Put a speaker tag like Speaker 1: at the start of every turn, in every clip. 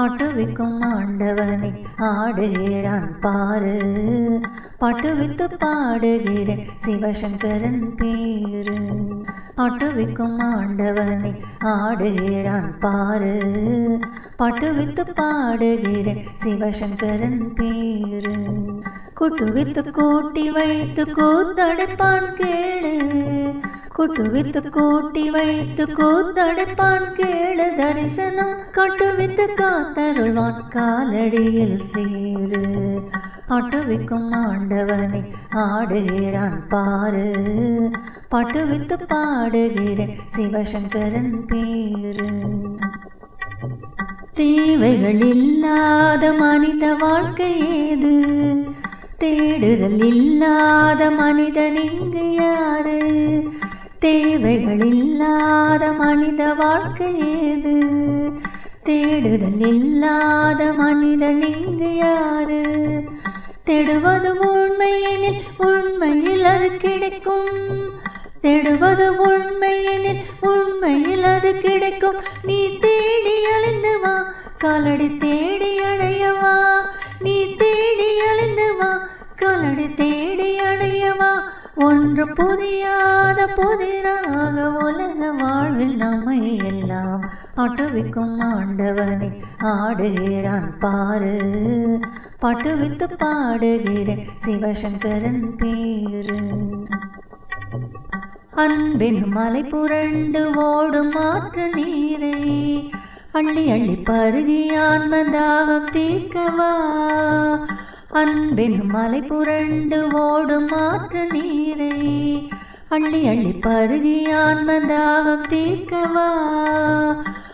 Speaker 1: ஆட்டுவிக்கும் ஆண்டவனை ஆடுகிறான் பாரு. பாட்டுவித்து பாடுகிறேன் சிவசங்கரன் பேரு. ஆட்டுவிக்கும் ஆண்டவனை ஆடுகிறான் பாரு. பாட்டுவித்து பாடுகிறேன் சிவசங்கரன் பேரு. குட்டுவித்து கூட்டி வைத்து கூத்தடைப்பான் கேளு. குட்டுவித்து கூட்டி வைத்து கூத்தடைப்பான் கேளு. தரிசனம் கட்டுவித்து காத்தருள்வான் காலடியில் சேரு. ஆட்டுவிக்கும் ஆண்டவனை ஆடுகிறான் பாரு. பட்டுவித்து பாடுகிறேன் சிவசங்கரன் பேரு. தேவைகள் இல்லாத மனித வாழ்க்கை ஏது? தேடுதல் இல்லாத மனிதன் இங்கு யாரு? தேவைகள் இல்லாத மனித வாழ்க்கை ஏது? தேடுதல் இல்லாத மனிதன் இங்கு யாரு? தேடுவது உண்மையெனில் உண்மையில் அது கிடைக்கும். தேடுவது உண்மையெனில் உண்மையில் அது கிடைக்கும். நீ தேடி அழிந்து வா. காலடி தேடி காலடி தேடி அடையவா? ஒன்று புதியாத புதிராக உலக வாழ்வில் நம்மை எல்லாம் பட்டுவிக்கும் ஆண்டவனை ஆடுகிறான் பாரு. பட்டுவித்து பாடுகிறேன் சிவசங்கரன் பேரு. அன்பின் மலை புரண்டு ஓடும் மாற்று நீரை அள்ளி அள்ளி பருகி ஆன்மதாகம் தீர்க்கவா? அன்பின் மலை புரண்டு ஓடும் மாற்று நீரை. அள்ளி அள்ளி பருகி ஆன்மதாகம் தீர்க்கவா.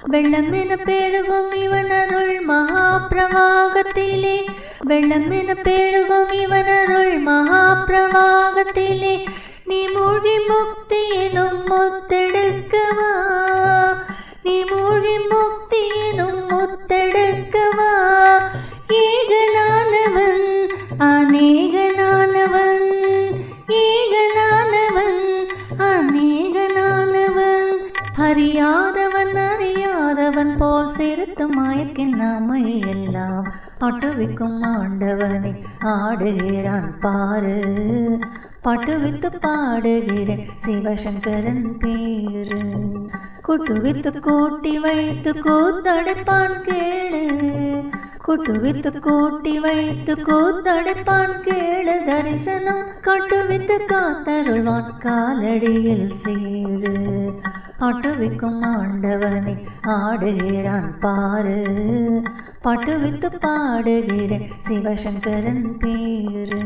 Speaker 1: வெள்ளம் என பெருகும் இவன் அருள் மகா பிரவாகத்திலே வெள்ளம் என பெருகும் இவன் அருள் மகா அநேகனானவன் ஏகனானவன் அநேகனானவன். அறியாதவன் அறியாதவன் போல் சிறுத்து மயக்கின் நாமை எல்லாம் பட்டுவிக்கும் ஆண்டவனை ஆடுகிறான் பாரு. பட்டுவித்து பாடுகிறேன் சிவசங்கரன் பேரு. குட்டுவித்து கூட்டி வைத்து கூத்தடைப்பான் கேளு. குட்டுவித்து கூட்டி வைத்து கூத்தடைப்பான் கேளு தரிசனம். கட்டுவித்து காத்தருள்வான் காலடியில் சேரு. ஆட்டுவிக்கும் ஆண்டவனை ஆடுகிறான் பாரு. பட்டுவித்து பாடுகிறேன் சிவசங்கரன் பேரு.